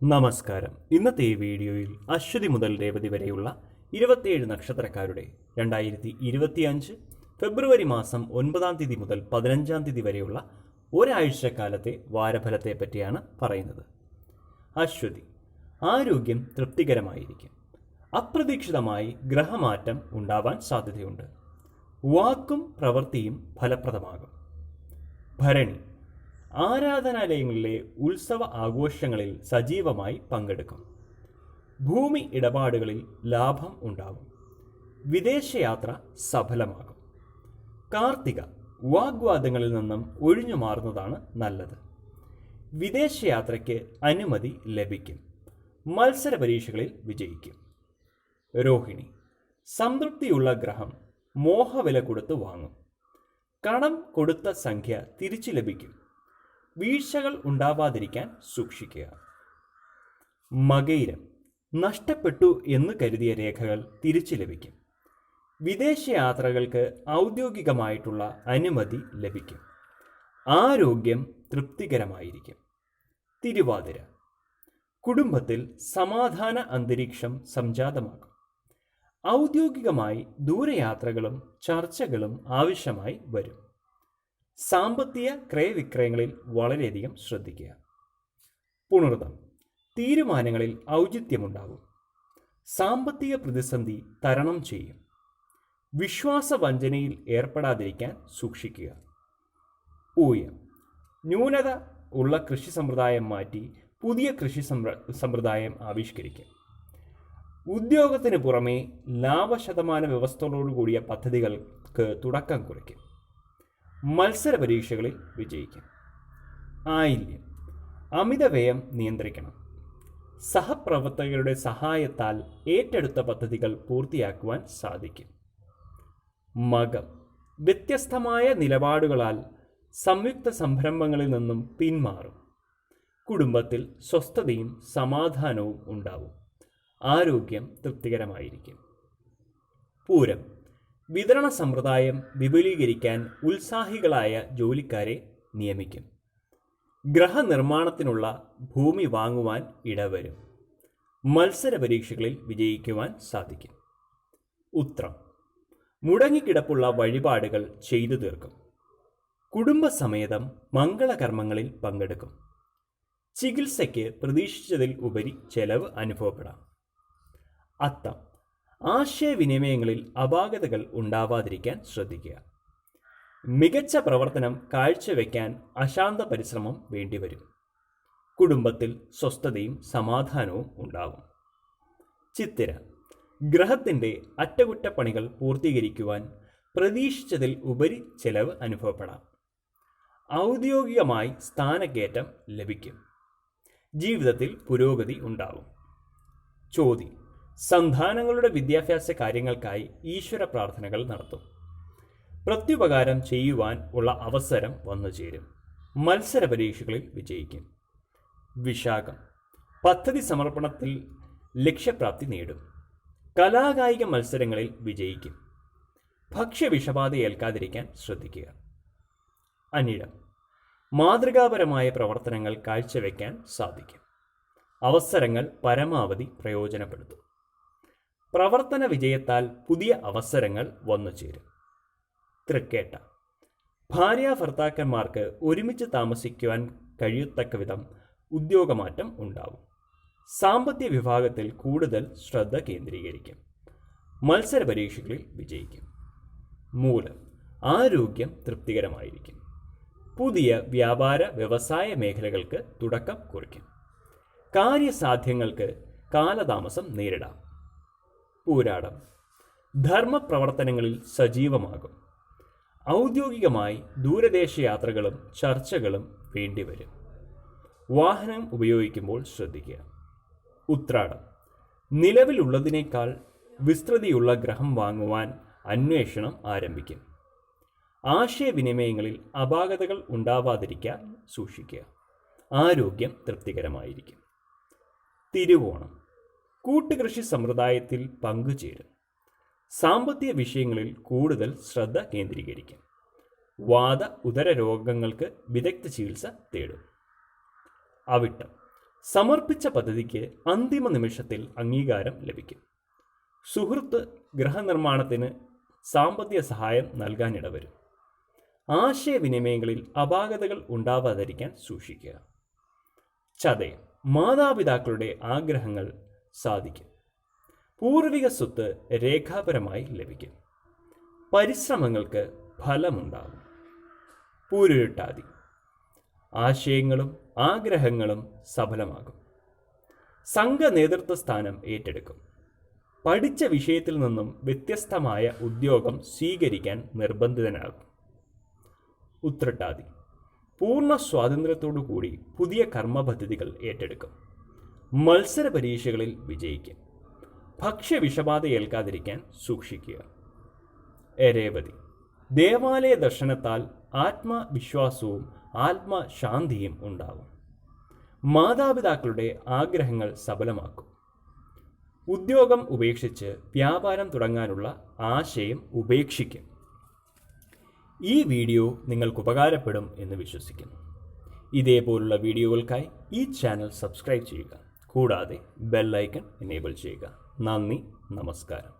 നമസ്കാരം. ഇന്നത്തെ ഈ വീഡിയോയിൽ അശ്വതി മുതൽ രേവതി വരെയുള്ള ഇരുപത്തിയേഴ് നക്ഷത്രക്കാരുടെ രണ്ടായിരത്തി ഇരുപത്തിയഞ്ച് ഫെബ്രുവരി മാസം ഒൻപതാം തീയതി മുതൽ പതിനഞ്ചാം തീയതി വരെയുള്ള ഒരാഴ്ചക്കാലത്തെ വാരഫലത്തെ പറ്റിയാണ് പറയുന്നത്. അശ്വതി ആരോഗ്യം തൃപ്തികരമായിരിക്കും. അപ്രതീക്ഷിതമായി ഗ്രഹമാറ്റം ഉണ്ടാവാൻ സാധ്യതയുണ്ട്. വാക്കും പ്രവൃത്തിയും ഫലപ്രദമാകും. ഭരണി ആരാധനാലയങ്ങളിലെ ഉത്സവ ആഘോഷങ്ങളിൽ സജീവമായി പങ്കെടുക്കും. ഭൂമി ഇടപാടുകളിൽ ലാഭം ഉണ്ടാകും വിദേശയാത്ര സഫലമാകും. കാർത്തിക വാഗ്വാദങ്ങളിൽ നിന്നും ഒഴിഞ്ഞു മാറുന്നതാണ് നല്ലത്. വിദേശയാത്രയ്ക്ക് അനുമതി ലഭിക്കും. മത്സര പരീക്ഷകളിൽ വിജയിക്കും. രോഹിണി സംതൃപ്തിയുള്ള ഗ്രഹം മോഹവില കൊടുത്ത് വാങ്ങും. കണം കൊടുത്ത സംഖ്യ തിരിച്ചു ലഭിക്കും. വീഴ്ചകൾ ഉണ്ടാവാതിരിക്കാൻ സൂക്ഷിക്കുക. മകയിരം നഷ്ടപ്പെട്ടു എന്ന് കരുതിയ രേഖകൾ തിരിച്ചു ലഭിക്കും. വിദേശയാത്രകൾക്ക് ഔദ്യോഗികമായിട്ടുള്ള അനുമതി ലഭിക്കും. ആരോഗ്യം തൃപ്തികരമായിരിക്കും. തിരുവാതിര കുടുംബത്തിൽ സമാധാന അന്തരീക്ഷം സംജാതമാകും ഔദ്യോഗികമായി ദൂരയാത്രകളും ചർച്ചകളും ആവശ്യമായി വരും. സാമ്പത്തിക ക്രയവിക്രയങ്ങളിൽ വളരെയധികം ശ്രദ്ധിക്കുക. പുണർതം തീരുമാനങ്ങളിൽ ഔചിത്യമുണ്ടാകും. സാമ്പത്തിക പ്രതിസന്ധി തരണം ചെയ്യും. വിശ്വാസവഞ്ചനയിൽ ഏർപ്പെടാതിരിക്കാൻ സൂക്ഷിക്കുക. ഊയം. ന്യൂനത ഉള്ള കൃഷി സമ്പ്രദായം മാറ്റി പുതിയ കൃഷി സമ്പ്ര- സമ്പ്രദായം ആവിഷ്കരിക്കും ഉദ്യോഗത്തിന് പുറമെ ലാഭശതമാന വ്യവസ്ഥകളോടുകൂടിയ പദ്ധതികൾക്ക് തുടക്കം കുറിക്കും മത്സര പരീക്ഷകളിൽ വിജയിക്കും. ആയില്യം. അമിതവ്യയം നിയന്ത്രിക്കണം. സഹപ്രവർത്തകരുടെ സഹായത്താൽ ഏറ്റെടുത്ത പദ്ധതികൾ പൂർത്തിയാക്കുവാൻ സാധിക്കും. മകം. വ്യത്യസ്തമായ നിലപാടുകളാൽ സംയുക്ത സംരംഭങ്ങളിൽ നിന്നും പിന്മാറും. കുടുംബത്തിൽ സ്വസ്ഥതയും സമാധാനവും ഉണ്ടാവും. ആരോഗ്യം തൃപ്തികരമായിരിക്കും. പൂരം. വിതരണ സമ്പ്രദായം വിപുലീകരിക്കാൻ ഉത്സാഹികളായ ജോലിക്കാരെ നിയമിക്കും. ഗ്രഹനിർമ്മാണത്തിനുള്ള ഭൂമി വാങ്ങുവാൻ ഇടവരും. മത്സര പരീക്ഷകളിൽ വിജയിക്കുവാൻ സാധിക്കും. ഉത്രം. മുടങ്ങിക്കിടപ്പുള്ള വഴിപാടുകൾ ചെയ്തു തീർക്കും. കുടുംബസമേതം മംഗളകർമ്മങ്ങളിൽ പങ്കെടുക്കും. ചികിത്സയ്ക്ക് പ്രതീക്ഷിച്ചതിൽ ഉപരി ചെലവ് അനുഭവപ്പെടാം. അത്തം. ആശയവിനിമയങ്ങളിൽ അപാകതകൾ ഉണ്ടാവാതിരിക്കാൻ ശ്രദ്ധിക്കുക. മികച്ച പ്രവർത്തനം കാഴ്ചവെക്കാൻ അശാന്ത പരിശ്രമം വേണ്ടിവരും. കുടുംബത്തിൽ സ്വസ്ഥതയും സമാധാനവും ഉണ്ടാകും. ചിത്തിര. ഗ്രഹത്തിന്റെ അറ്റകുറ്റപ്പണികൾ പൂർത്തീകരിക്കുവാൻ പ്രതീക്ഷിച്ചതിൽ ഉപരി ചെലവ് അനുഭവപ്പെടാം. ഔദ്യോഗികമായി സ്ഥാനക്കയറ്റം ലഭിക്കും. ജീവിതത്തിൽ പുരോഗതി ഉണ്ടാവും ചോതി. സന്താനങ്ങളുടെ വിദ്യാഭ്യാസ കാര്യങ്ങൾക്കായി ഈശ്വര പ്രാർത്ഥനകൾ നടത്തും. പ്രത്യുപകാരം ചെയ്യുവാൻ ഉള്ള അവസരം വന്നു ചേരും. മത്സര പരീക്ഷകളിൽ വിജയിക്കും. വിശാഖം. പദ്ധതി സമർപ്പണത്തിൽ ലക്ഷ്യപ്രാപ്തി നേടും. കലാകായിക മത്സരങ്ങളിൽ വിജയിക്കും. ഭക്ഷ്യവിഷബാധ ഏൽക്കാതിരിക്കാൻ ശ്രദ്ധിക്കുക. അനിഴം. മാതൃകാപരമായ പ്രവർത്തനങ്ങൾ കാഴ്ചവെക്കാൻ സാധിക്കും. അവസരങ്ങൾ പരമാവധി പ്രയോജനപ്പെടുത്തും. പ്രവർത്തന വിജയത്താൽ പുതിയ അവസരങ്ങൾ വന്നു ചേരും. തൃക്കേട്ട. ഭാര്യ ഭർത്താക്കന്മാർക്ക് ഒരുമിച്ച് താമസിക്കുവാൻ കഴിയത്തക്ക വിധം ഉദ്യോഗമാറ്റം ഉണ്ടാവും. സാമ്പത്തിക വിഭാഗത്തിൽ കൂടുതൽ ശ്രദ്ധ കേന്ദ്രീകരിക്കും. മത്സര പരീക്ഷകളിൽ വിജയിക്കും. മൂലം ആരോഗ്യം തൃപ്തികരമായിരിക്കും. പുതിയ വ്യാപാര വ്യവസായ മേഖലകൾക്ക് തുടക്കം കുറിക്കും. കാര്യസാധ്യങ്ങൾക്ക് കാലതാമസം നേരിടാം. പൂരാടം ധർമ്മപ്രവർത്തനങ്ങളിൽ സജീവമാകും. ഔദ്യോഗികമായി ദൂരദേശ യാത്രകളും ചർച്ചകളും വേണ്ടിവരും. വാഹനം ഉപയോഗിക്കുമ്പോൾ ശ്രദ്ധിക്കുക. ഉത്രാടം. നിലവിലുള്ളതിനേക്കാൾ വിസ്തൃതിയുള്ള ഗ്രഹം വാങ്ങുവാൻ അന്വേഷണം ആരംഭിക്കും. ആശയവിനിമയങ്ങളിൽ അപാകതകൾ ഉണ്ടാവാതിരിക്കാൻ സൂക്ഷിക്കുക. ആരോഗ്യം തൃപ്തികരമായിരിക്കും. തിരുവോണം. കൂട്ടുകൃഷി സമ്പ്രദായത്തിൽ പങ്കുചേരും. സാമ്പത്തിക വിഷയങ്ങളിൽ കൂടുതൽ ശ്രദ്ധ കേന്ദ്രീകരിക്കും. വാദ ഉദര രോഗങ്ങൾക്ക് വിദഗ്ധ ചികിത്സ തേടും. അവിട്ടം. സമർപ്പിച്ച പദ്ധതിക്ക് അന്തിമ നിമിഷത്തിൽ അംഗീകാരം ലഭിക്കും. സുഹൃത്ത് ഗൃഹനിർമ്മാണത്തിന് സാമ്പത്തിക സഹായം നൽകാനിടവരും. ആശയവിനിമയങ്ങളിൽ അപാകതകൾ ഉണ്ടാവാതിരിക്കാൻ സൂക്ഷിക്കുക. ചതയം. മാതാപിതാക്കളുടെ ആഗ്രഹങ്ങൾ സാധിക്കും. പൂർവിക സ്വത്ത് രേഖാപരമായി ലഭിക്കും. പരിശ്രമങ്ങൾക്ക് ഫലമുണ്ടാകും. പൂരുരുട്ടാതി. ആശയങ്ങളും ആഗ്രഹങ്ങളും സഫലമാകും. സംഘ നേതൃത്വ സ്ഥാനം ഏറ്റെടുക്കും. പഠിച്ച വിഷയത്തിൽ നിന്നും വ്യത്യസ്തമായ ഉദ്യോഗം സ്വീകരിക്കാൻ നിർബന്ധിതനാകും. ഉത്രട്ടാതി. പൂർണ സ്വാതന്ത്ര്യത്തോടു കൂടി പുതിയ കർമ്മ പദ്ധതികൾ ഏറ്റെടുക്കും. മത്സര പരീക്ഷകളിൽ വിജയിക്കും. ഭക്ഷ്യവിഷബാധ ഏൽക്കാതിരിക്കാൻ സൂക്ഷിക്കുക. രേവതി ദേവാലയ ദർശനത്താൽ ആത്മവിശ്വാസവും ആത്മശാന്തിയും ഉണ്ടാകും മാതാപിതാക്കളുടെ ആഗ്രഹങ്ങൾ സഫലമാക്കും ഉദ്യോഗം ഉപേക്ഷിച്ച് വ്യാപാരം തുടങ്ങാനുള്ള ആശയം ഉപേക്ഷിക്കും. ഈ വീഡിയോ നിങ്ങൾക്ക് ഉപകാരപ്പെടും എന്ന് വിശ്വസിക്കുന്നു. ഇതേപോലുള്ള വീഡിയോകൾക്കായി ഈ ചാനൽ സബ്സ്ക്രൈബ് ചെയ്യുക. കൂടാതെ ബെല്ലൈക്കൺ എനേബിൾ ചെയ്യുക. നന്ദി നമസ്കാരം.